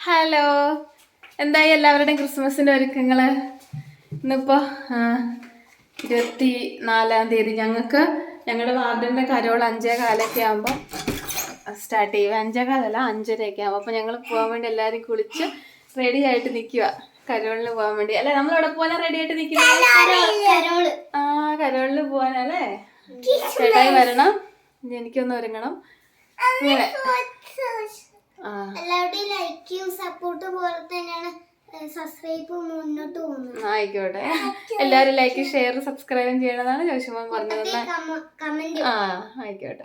Hello. എന്തായി എല്ലാവരുടെയും ക്രിസ്മസിന്റെ ഒരുക്കങ്ങൾ ഇന്നിപ്പോ ഇരുപത്തി നാലാം തീയതി. ഞങ്ങൾക്ക് ഞങ്ങളുടെ വാർഡിന്റെ കരോൾ അഞ്ചേ കാലൊക്കെ ആകുമ്പോൾ സ്റ്റാർട്ട് ചെയ്യും. അഞ്ചേ കാലല്ല അഞ്ചരയൊക്കെ ആകുമ്പോൾ അപ്പോൾ ഞങ്ങൾ പോകാൻ വേണ്ടി എല്ലാവരും കുളിച്ച് റെഡി ആയിട്ട് നിൽക്കുക കരോളിന് പോകാൻ വേണ്ടി. അല്ലേ നമ്മൾ അവിടെ പോകാൻ റെഡി ആയിട്ട് നിൽക്കുന്നത് ആ കരോളിന് പോകാനല്ലേ ചേട്ടായി വരണം. എനിക്കൊന്ന് ഒരുങ്ങണം. എല്ലാവരുടെയും ലൈക്കും സപ്പോർട്ടും പോലെ തന്നെയാണ് സബ്സ്ക്രൈബ് മുന്നോട്ട് പോകുന്നത്. ആയിക്കോട്ടെ. എല്ലാവരും ലൈക്ക് ഷെയർ സബ്സ്ക്രൈബും ചെയ്യണമെന്നാണ് ജോഷിമോൻ പറഞ്ഞത് കമന്റ് ആ ആയിക്കോട്ടെ.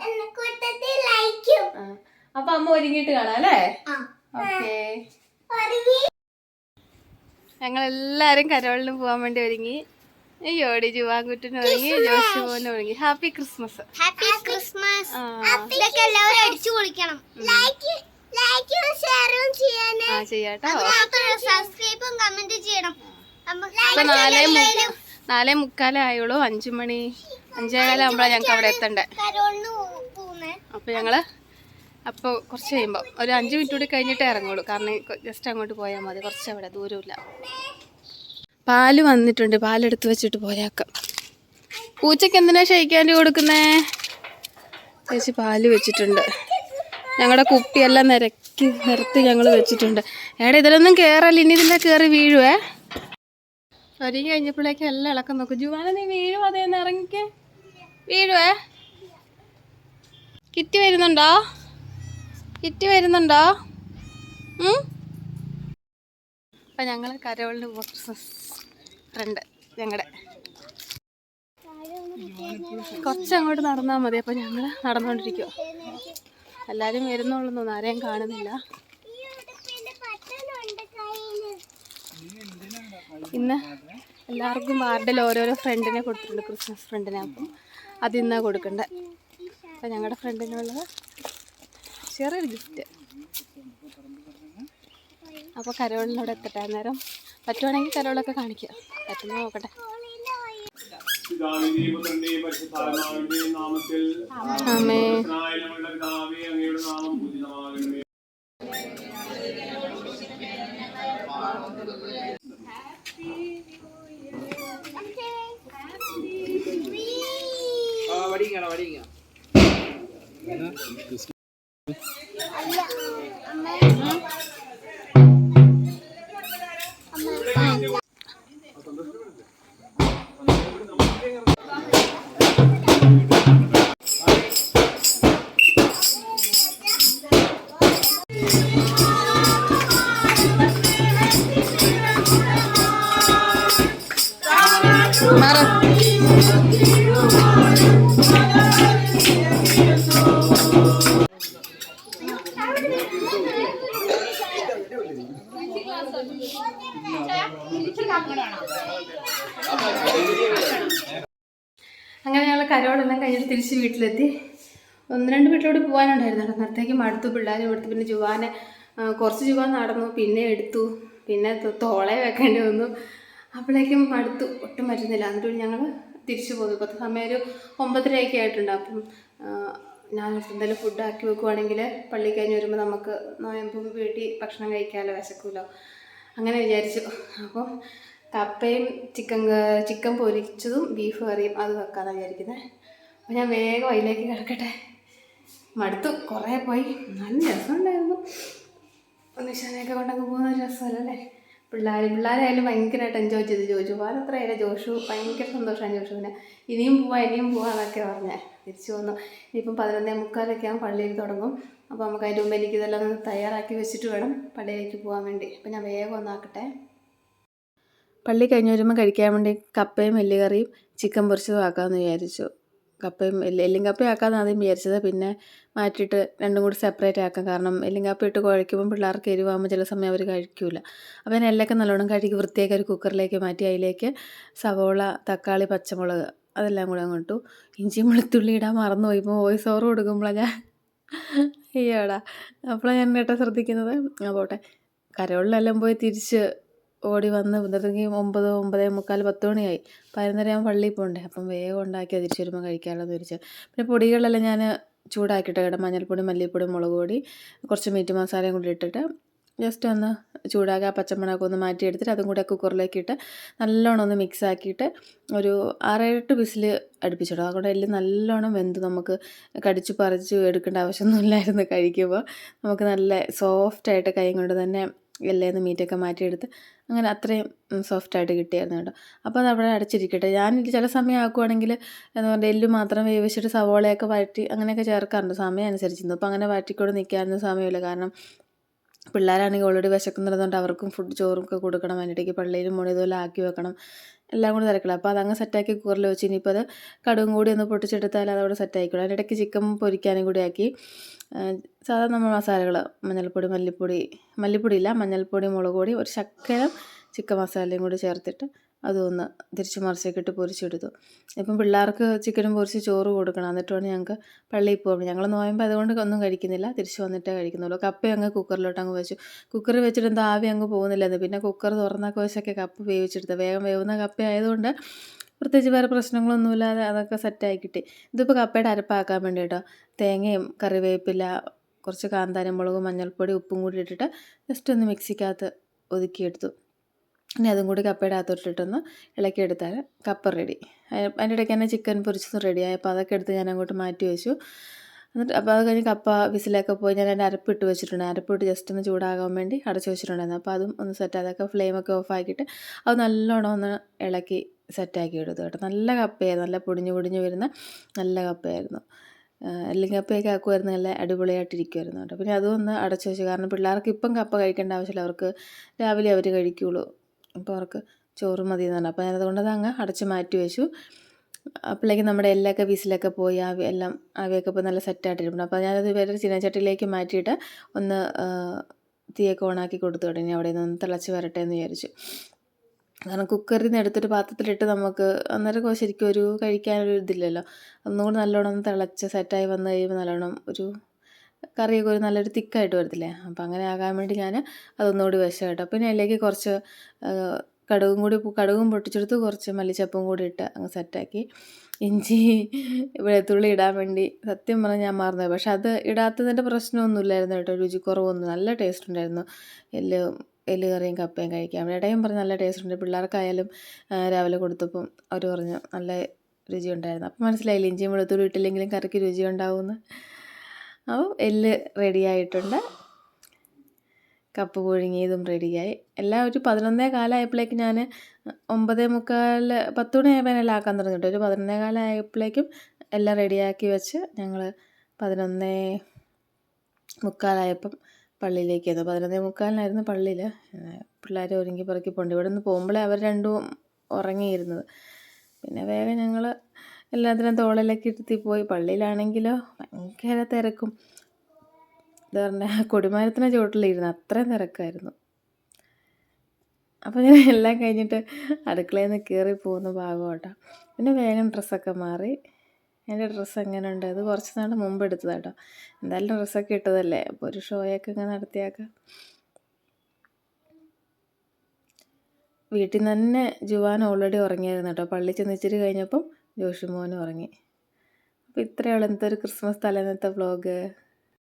അപ്പൊ അമ്മ ഒരുങ്ങിയിട്ട് കാണാം അല്ലേ? ഓക്കേ. ഞങ്ങൾ എല്ലാരും കരോളിന് പോകാൻ വേണ്ടി ഒരുങ്ങി. അയ്യോടി ജുവാൻകുട്ടിന് ഒരുങ്ങി ജോഷിമോന് ഒരുങ്ങി. ഹാപ്പി ക്രിസ്മസ് ഹാപ്പി ക്രിസ്മസ് അടിച്ചു കുളിക്കണം ലൈക്ക് ലൈക്കും ഷെയറും ചെയ്യണേ. ആ ചെയ്യാട്ടോ. സബ്സ്ക്രൈബും കമന്റ് ചെയ്യണം. നാലേ മുക്കാലേ ആയുള്ളൂ. അഞ്ചു മണി അഞ്ചേകാലാകുമ്പോഴാണ് ഞങ്ങൾക്ക് അവിടെ എത്തണ്ടേ. അപ്പൊ ഞങ്ങൾ അപ്പോൾ കുറച്ച് കഴിയുമ്പോൾ ഒരു അഞ്ച് മിനിറ്റ് കൂടി കഴിഞ്ഞിട്ടേ ഇറങ്ങുള്ളൂ. കാരണം ജസ്റ്റ് അങ്ങോട്ട് പോയാൽ മതി. കുറച്ച് അവിടെ ദൂരമില്ല. പാൽ വന്നിട്ടുണ്ട്. പാലെടുത്ത് വെച്ചിട്ട് പോയാക്കാം പൂച്ചയ്ക്ക് എന്തിനാ ഷെയ്ക്കാന്റെ കൊടുക്കുന്നേ? ചേച്ചി പാൽ വെച്ചിട്ടുണ്ട്. ഞങ്ങളുടെ കുപ്പിയെല്ലാം നിരക്കി നിരത്തി ഞങ്ങൾ വെച്ചിട്ടുണ്ട്. എടാ ഇതിലൊന്നും കയറല്ല ഇനി ഇതിന്റെ കയറി വീഴുവേ. ഒരുങ്ങി കഴിഞ്ഞപ്പോഴേക്കും എല്ലാം ഇളക്കം നോക്കും. ജുവാന നീ വീഴും. അതേന്ന് ഇറങ്ങിക്ക്. വീഴുവേ. കിറ്റ് വരുന്നുണ്ടോ? കിറ്റ് വരുന്നുണ്ടോ? അപ്പൊ ഞങ്ങൾ കരവളിന് ക്രിസ്മസ് ഫ്രണ്ട് ഞങ്ങളുടെ കുറച്ച് അങ്ങോട്ട് നടന്നാൽ മതി. അപ്പൊ ഞങ്ങൾ നടന്നുകൊണ്ടിരിക്കുക എല്ലാവരും വരുന്നുള്ളൂ. ആരെയും കാണുന്നില്ല. ഇന്ന് എല്ലാവർക്കും വാർഡിൽ ഓരോരോ ഫ്രണ്ടിനെ കൊടുത്തിട്ടുണ്ട്. ക്രിസ്മസ് ഫ്രണ്ടിനെ അപ്പം അത് ഇന്നാ കൊടുക്കണ്ടേ. അപ്പം ഞങ്ങളുടെ ഫ്രണ്ടിനുള്ളത് ചെറിയൊരു ഗിഫ്റ്റ് അപ്പോൾ കരോളിനോട് എത്തട്ടെ? അന്നേരം പറ്റുവാണെങ്കിൽ കരോളൊക്കെ കാണിക്കുക പറ്റുന്ന നോക്കട്ടെ. നാമത്തിൽ മാറ അങ്ങനെ ഞങ്ങൾ കരോടെല്ലാം കഴിഞ്ഞിട്ട് തിരിച്ച് വീട്ടിലെത്തി. ഒന്ന് രണ്ട് വീട്ടിലോട്ട് പോകാനുണ്ടായിരുന്നു അന്നേരത്തേക്ക് മടുത്തു പിള്ളേർ കൊടുത്തു പിന്നെ ജുവാനെ കുറച്ച് ജുവാൻ നടന്നു പിന്നെ എടുത്തു പിന്നെ തോളെ വെക്കേണ്ടി വന്നു. അപ്പോഴേക്കും മടുത്തു ഒട്ടും പറ്റുന്നില്ല. എന്നിട്ട് ഞങ്ങൾ തിരിച്ചു പോന്നു. ഇപ്പോഴത്തെ സമയം ഒരു ഒമ്പതരയൊക്കെ ആയിട്ടുണ്ട്. അപ്പം ഞാൻ എന്തെങ്കിലും ഫുഡ് ആക്കി വെക്കുവാണെങ്കിൽ പള്ളി കഴിഞ്ഞ് വരുമ്പോൾ നമുക്ക് നോയമ്പും വീട്ടിൽ ഭക്ഷണം കഴിക്കാമല്ലോ വിശക്കുമല്ലോ അങ്ങനെ വിചാരിച്ചു. അപ്പം കപ്പയും ചിക്കൻ ചിക്കൻ പൊരിച്ചതും ബീഫ് കറിയും അത് വെക്കാമെന്നാണ് വിചാരിക്കുന്നത് അപ്പോൾ ഞാൻ വേഗം അതിലേക്ക് കിടക്കട്ടെ. മടുത്തു. കുറേ പോയി. നല്ല രസമുണ്ടായിരുന്നു. നിശാനയൊക്കെ കൊണ്ടൊക്കെ പോകുന്ന രസമല്ലേ? പിള്ളേർ പിള്ളേരായാലും ഭയങ്കരമായിട്ട് എൻജോയ് ചെയ്ത്. ജോജു പോകാൻ അത്രയല്ല ജോഷു ഭയങ്കര സന്തോഷമാണ് ജോഷുവിന്. ഇനിയും പോവാം ഇനിയും പോവാന്നൊക്കെ പറഞ്ഞേ. തിരിച്ചു വന്നു. ഇനിയിപ്പം പതിനൊന്നേ മുക്കാലൊക്കെ ആകും പള്ളിയിൽ തുടങ്ങും. അപ്പോൾ നമുക്ക് അതിന്റെ മുമ്പ് എനിക്ക് ഇതെല്ലാം ഒന്ന് തയ്യാറാക്കി വെച്ചിട്ട് വേണം പള്ളിയിലേക്ക് പോകാൻ വേണ്ടി. അപ്പം ഞാൻ വേഗം ഒന്നാക്കട്ടെ പള്ളി കഴിഞ്ഞ് വരുമ്പോൾ കഴിക്കാൻ വേണ്ടി കപ്പയും എല്ലുകറിയും ചിക്കൻ പൊരിച്ചതും ആക്കാമെന്ന് വിചാരിച്ചു. കപ്പയും എല്ലും കപ്പയും ആക്കാമെന്ന് ആദ്യം വിചാരിച്ചത്. പിന്നെ മാറ്റിയിട്ട് രണ്ടും കൂടി സെപ്പറേറ്റ് ആക്കാം. കാരണം എല്ലും കപ്പ ഇട്ട് കുഴയ്ക്കുമ്പോൾ പിള്ളേർക്ക് എരിവാകുമ്പോൾ ചില സമയം അവർ കഴിക്കില്ല അപ്പോൾ ഞാൻ എല്ലൊക്കെ നല്ലോണം കഴുകി വൃത്തിയാക്കി ഒരു കുക്കറിലേക്ക് മാറ്റി. അതിലേക്ക് സവോള തക്കാളി പച്ചമുളക് അതെല്ലാം കൂടെ അങ്ങോട്ടു ഇഞ്ചി വെളുത്തുള്ളി ഇടാൻ മറന്നു പോയി ഇപ്പോൾ വോയിസ് ഓവർ കൊടുക്കുമ്പോഴാണ് ഞാൻ അയ്യോടാ. അപ്പോഴാണ് ഞാൻ കേട്ടോ ശ്രദ്ധിക്കുന്നത്. ആ പോട്ടെ. പോയി തിരിച്ച് ഓടി വന്ന് ഇന്നത്തേക്ക് ഒമ്പത് ഒമ്പതേ മുക്കാൽ പത്ത് മണിയായി. പതിനൊന്നര ഞാൻ പള്ളിയിൽ പോകണ്ടേ. അപ്പം വേഗം ഉണ്ടാക്കി അതിരിച്ച് വരുമ്പോൾ കഴിക്കാമല്ലോ എന്ന് വിചാരിച്ചു പിന്നെ പൊടികളെല്ലാം ഞാൻ ചൂടാക്കിയിട്ട് കേട്ടോ മഞ്ഞൾപ്പൊടി മല്ലിപ്പൊടി മുളക് പൊടി കുറച്ച് മീറ്റ് മസാലയും കൂടി ഇട്ടിട്ട് ജസ്റ്റ് ഒന്ന് ചൂടാക്കുക പച്ചമുളക് ഒന്ന് മാറ്റിയെടുത്തിട്ട് അതും കൂടെ കുക്കറിലേക്ക് ഇട്ട് നല്ലോണം ഒന്ന് മിക്സ് ആക്കിയിട്ട് ഒരു ആറേഴെട്ട് വിസിൽ അടുപ്പിച്ചിടും. അതുകൊണ്ട് എല്ലാം നല്ലോണം വെന്ത് നമുക്ക് കടിച്ച് പറിച്ച് എടുക്കേണ്ട ആവശ്യമൊന്നുമില്ലായിരുന്നു കഴിക്കുമ്പോൾ. നമുക്ക് നല്ല സോഫ്റ്റായിട്ട് കൈ കൊണ്ട് തന്നെ എല്ലാം മീറ്റൊക്കെ മാറ്റിയെടുത്ത് അങ്ങനെ അത്രയും സോഫ്റ്റായിട്ട് കിട്ടിയായിരുന്നു കേട്ടോ. അപ്പോൾ അത് അവിടെ അടച്ചിരിക്കട്ടെ. ഞാൻ ചില സമയം ആക്കുവാണെങ്കിൽ എന്താ പറയുക എല്ല് മാത്രം വേവിച്ചിട്ട് സവോളയൊക്കെ വഴറ്റി അങ്ങനെയൊക്കെ ചേർക്കാറുണ്ട്. സമയം അനുസരിച്ചിരുന്നു. അപ്പോൾ അങ്ങനെ വഴറ്റിക്കൂടെ നിൽക്കാനൊന്നും സമയമില്ല. കാരണം പിള്ളേരാണെങ്കിൽ ഓൾറെഡി വിശക്കുന്നുള്ളതുകൊണ്ട് അവർക്കും ഫുഡ് ചോറും ഒക്കെ കൊടുക്കണം. അതിനിടയ്ക്ക് പള്ളിയിലും മുടി ഇതുപോലെ ആക്കി വെക്കണം. എല്ലാം കൂടി തിരക്കില്ല അപ്പോൾ അതങ്ങ് സെറ്റാക്കി കുക്കറിൽ വെച്ച് ഇനിയിപ്പോൾ അത് കടുകും കൂടി ഒന്ന് പൊട്ടിച്ചെടുത്താൽ അതവിടെ സെറ്റായിക്കോളും അതിനിടയ്ക്ക് ചിക്കൻ പൊരിക്കാനും കൂടി ആക്കി. സാധാരണ നമ്മൾ മസാലകൾ മഞ്ഞൾപ്പൊടി മല്ലിപ്പൊടി മല്ലിപ്പൊടി ഇല്ല മഞ്ഞൾപ്പൊടി മുളക് പൊടി ഒരു ശക്കരം ചിക്കൻ മസാലയും കൂടി ചേർത്തിട്ട് അതും ഒന്ന് തിരിച്ച് മറിച്ചൊക്കെ ഇട്ട് പൊരിച്ചെടുത്തു. ഇപ്പം പിള്ളേർക്ക് ചിക്കനും പൊരിച്ച് ചോറ് കൊടുക്കണം. എന്നിട്ട് വേണം ഞങ്ങൾക്ക് പള്ളിയിൽ പോകണം ഞങ്ങൾ നോയമ്പോൾ അതുകൊണ്ട് ഒന്നും കഴിക്കുന്നില്ല. തിരിച്ച് വന്നിട്ടേ കഴിക്കുന്നുള്ളൂ. കപ്പ അങ്ങ് കുക്കറിലോട്ട് അങ്ങ് വെച്ചു. കുക്കറിൽ വെച്ചിട്ട് എന്താ ആവി അങ്ങ് പോകുന്നില്ലെന്ന്. പിന്നെ കുക്കർ തുറന്നൊക്കെ വെച്ചൊക്കെ കപ്പ് വേവിച്ചെടുത്ത്. വേഗം വേവുന്ന കപ്പ ആയതുകൊണ്ട് പ്രത്യേകിച്ച് വേറെ പ്രശ്നങ്ങളൊന്നുമില്ലാതെ അതൊക്കെ സെറ്റായി കിട്ടി. ഇതിപ്പോൾ കപ്പയുടെ അരപ്പാക്കാൻ വേണ്ടി കേട്ടോ തേങ്ങയും കറിവേപ്പില കുറച്ച് കാന്താരം മുളകും മഞ്ഞൾപ്പൊടി ഉപ്പും കൂടി ഇട്ടിട്ട് ജസ്റ്റ് ഒന്ന് മിക്സിക്കകത്ത് ഒതുക്കിയെടുത്തു. ഇനി അതും കൂടി കപ്പയുടെ അകത്തോട്ടിട്ടൊന്ന് ഇളക്കിയെടുത്താൽ കപ്പ റെഡി അതിന്റെ ഇടയ്ക്ക് തന്നെ ചിക്കൻ പൊരിച്ചതും റെഡിയായി അപ്പോൾ അതൊക്കെ എടുത്ത് ഞാൻ അങ്ങോട്ട് മാറ്റി വെച്ചു. എന്നിട്ട് അപ്പോൾ അത് കഴിഞ്ഞ് കപ്പ വിസിലൊക്കെ പോയി ഞാൻ അതിന്റെ അരപ്പിട്ട് വെച്ചിട്ടുണ്ട്. അരപ്പിട്ട് ജസ്റ്റ് ഒന്ന് ചൂടാകാൻ വേണ്ടി അടച്ചു വെച്ചിട്ടുണ്ടായിരുന്നു. അപ്പോൾ അതും ഒന്ന് സെറ്റ് അതൊക്കെ ഫ്ലെയിമൊക്കെ ഓഫ് ആക്കിയിട്ട് അത് നല്ലോണം ഒന്ന് ഇളക്കി സെറ്റാക്കി എടുത്തു കേട്ടോ. നല്ല കപ്പയായിരുന്നു. നല്ല പൊടിഞ്ഞു പൊടിഞ്ഞു വരുന്ന നല്ല കപ്പയായിരുന്നു. അല്ലെങ്കിൽ കപ്പയൊക്കെ ആക്കുമായിരുന്നു. നല്ല അടിപൊളിയായിട്ടിരിക്കുമായിരുന്നു കേട്ടോ. പിന്നെ അതും ഒന്ന് അടച്ചു വെച്ചു. കാരണം പിള്ളേർക്ക് ഇപ്പം കപ്പ കഴിക്കേണ്ട ആവശ്യമില്ല. അവർക്ക് രാവിലെ അവർ കഴിക്കുകയുള്ളൂ അപ്പോൾ അവർക്ക് ചോറ് മതി എന്ന് പറഞ്ഞു. അപ്പോൾ ഞാനതുകൊണ്ട് അത് അങ്ങ് അടച്ച് മാറ്റി വെച്ചു. അപ്പോഴേക്കും നമ്മുടെ എല്ലൊക്കെ വിസിലൊക്കെ പോയി ആവി എല്ലാം ആവിയൊക്കെ ഇപ്പോൾ നല്ല സെറ്റായിട്ടിരുന്നു അപ്പോൾ ഞാനത് വേറെ ചീനച്ചട്ടിയിലേക്ക് മാറ്റിയിട്ട് ഒന്ന് തീയൊക്കെ ഓണാക്കി കൊടുത്തു തുടങ്ങി അവിടെ നിന്ന് തിളച്ച് വരട്ടെ എന്ന് വിചാരിച്ചു. കാരണം കുക്കറിൽ നിന്ന് എടുത്തൊരു പാത്രത്തിലിട്ട് നമുക്ക് അന്നേരം ശരിക്കും ഒരു കഴിക്കാനൊരു ഇതില്ലല്ലോ. ഒന്നുകൂടി നല്ലോണം തിളച്ച് സെറ്റായി വന്നു കഴിയുമ്പോൾ നല്ലോണം ഒരു കറിയൊക്കെ ഒരു നല്ലൊരു തിക്കായിട്ട് വരത്തില്ലേ? അപ്പം അങ്ങനെ ആകാൻ വേണ്ടി ഞാൻ അതൊന്നുകൂടി വശം പിന്നെ അതിലേക്ക് കുറച്ച് കടുകും കൂടി കടുകും പൊട്ടിച്ചെടുത്ത് കുറച്ച് മല്ലിച്ചപ്പും കൂടി ഇട്ട് അങ്ങ് സെറ്റാക്കി. ഇഞ്ചി വെളുത്തുള്ളി ഇടാൻ വേണ്ടി സത്യം പറഞ്ഞാൽ ഞാൻ മറന്നു പക്ഷെ അത് ഇടാത്തതിന്റെ പ്രശ്നമൊന്നുമില്ലായിരുന്നു കേട്ടോ. രുചിക്കുറവൊന്നും. നല്ല ടേസ്റ്റ് ഉണ്ടായിരുന്നു. എല്ല് എല്ല് കറിയും കപ്പയും കഴിക്കാൻ. ഇടയും പറഞ്ഞ് നല്ല ടേസ്റ്റ് ഉണ്ട്. പിള്ളേർക്കായാലും രാവിലെ കൊടുത്തപ്പം അവർ പറഞ്ഞു നല്ല രുചി ഉണ്ടായിരുന്നു അപ്പം മനസ്സിലായില്ല? ഇഞ്ചിയും വെളുത്തുള്ളി ഇട്ടില്ലെങ്കിലും കറിക്ക് രുചി ഉണ്ടാവുമെന്ന് അപ്പോൾ എല്ല് റെഡിയായിട്ടുണ്ട് കപ്പ് പുഴുങ്ങിയതും റെഡിയായി എല്ലാം ഒരു പതിനൊന്നേ കാലമായപ്പോഴേക്കും ഞാൻ ഒമ്പതേ മുക്കാൽ പത്ത് മണിയായപ്പോൾ ആക്കാൻ തുടങ്ങി ഒരു പതിനൊന്നേ കാലമായപ്പോഴേക്കും എല്ലാം റെഡിയാക്കി വെച്ച് ഞങ്ങൾ പതിനൊന്നേ മുക്കാലായപ്പം പള്ളിയിലേക്ക് വന്നു പതിനൊന്നേ മുക്കാലിനായിരുന്നു പള്ളിയിൽ. പിള്ളേർ ഒരുങ്ങി പറക്കി പോണ്ട് ഇവിടെ നിന്ന് പോകുമ്പോഴേ അവർ രണ്ടും ഉറങ്ങിയിരുന്നത്. പിന്നെ വേഗം ഞങ്ങൾ എല്ലാത്തിനും തോളിലൊക്കെ ഇരുത്തി പോയി. പള്ളിയിലാണെങ്കിലോ ഭയങ്കര തിരക്കും. എന്താ പറഞ്ഞാൽ കൊടിമരത്തിന് ചുവട്ടിലിരുന്ന് അത്രയും തിരക്കായിരുന്നു. അപ്പോൾ ഞാൻ എല്ലാം കഴിഞ്ഞിട്ട് അടുക്കളയിൽ നിന്ന് കയറി പോകുന്ന ഭാഗമാട്ടോ. പിന്നെ വേഗം ഡ്രസ്സൊക്കെ മാറി. എന്റെ ഡ്രസ്സ് എങ്ങനെ ഉണ്ട് അത് കുറച്ച് നാൾ മുമ്പ് എടുത്തതാട്ടോ. എന്തായാലും ഡ്രസ്സൊക്കെ ഇട്ടതല്ലേ? അപ്പോൾ ഒരു ഷോയൊക്കെ ഇങ്ങനെ നടത്തിയാക്കാം. വീട്ടിൽ നിന്ന് തന്നെ ജുവാൻ ഓൾറെഡി ഉറങ്ങിയായിരുന്നു കേട്ടോ പള്ളി ചെന്ന് ഇച്ചിരി കഴിഞ്ഞപ്പം ജോഷി മോനും ഉറങ്ങി അപ്പോൾ ഇത്രയുള്ള ഇന്നത്തെ ഒരു ക്രിസ്മസ് തലേന്നത്തെ വ്ളോഗ്